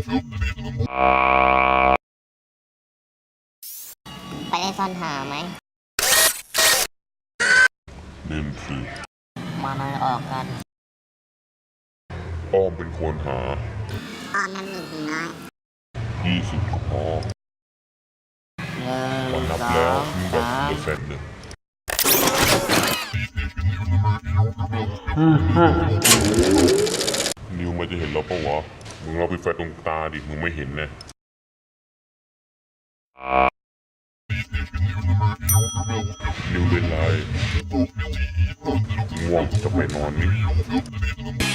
ไปเล่นซ่อนหาไหมเล่นสิมาน้อยออกกัน อ้อมเป็นคนหาตอนนั้นหนึ่งน้อย20ก็พอหนึ่ตอนงนับสอแล้วงมึงแบบสามเปอร์เซ็นต์เลยนิวมันจะเห็นเราปะวะ มึงเราไปแฟดตรงตาดิ มึงไม่เห็นนะนิวเป็นไรง่วงจะไปนอนนี่